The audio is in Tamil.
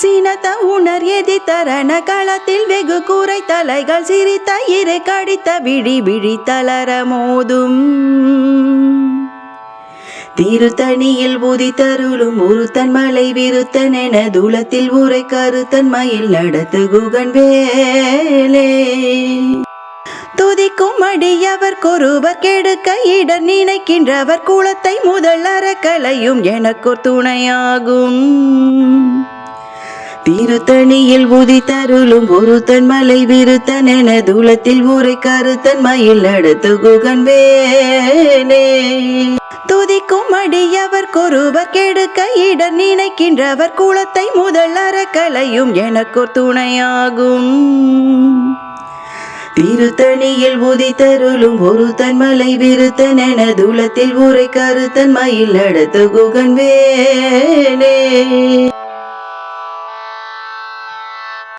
சீனத்த உணர் எதி தரண களத்தில் வெகு கூரை தலைகள் சிரித்த இரு கடித்த விழி விழி தளர மோதும். திருத்தணியில் உதித்தருளும் உருத்தன் மலை விருத்தன் என தூளத்தில் உரை கருத்தன் மயில் நடத்து குகன் வேலே. துதிக்கும் அடியவர் கொருவர் கெடுக்க இடர் நினைக்கின்றவர் குளத்தை முதல் அறக்கலையும் எனக்கொரு துணையாகும். திருத்தணியில் உதித்தருளும் ஒருத்தன் மலை விருத்தன் என தூளத்தில் ஊரை கருத்தன் மயில் அடுத்து குகன் வேனே. துதிக்கும் அடியவர் கொருவர் கெடுக்க இடர் நினைக்கின்றவர் குளத்தை முதல் அறக்கலையும் எனக்கொரு துணையாகும். திருத்தணியில் உதித்தருளும் ஒருத்தன் மலை விருத்தன் என தூளத்தில் ஊரை கருத்தன் மயில் அடுத்து குகன் வேனே.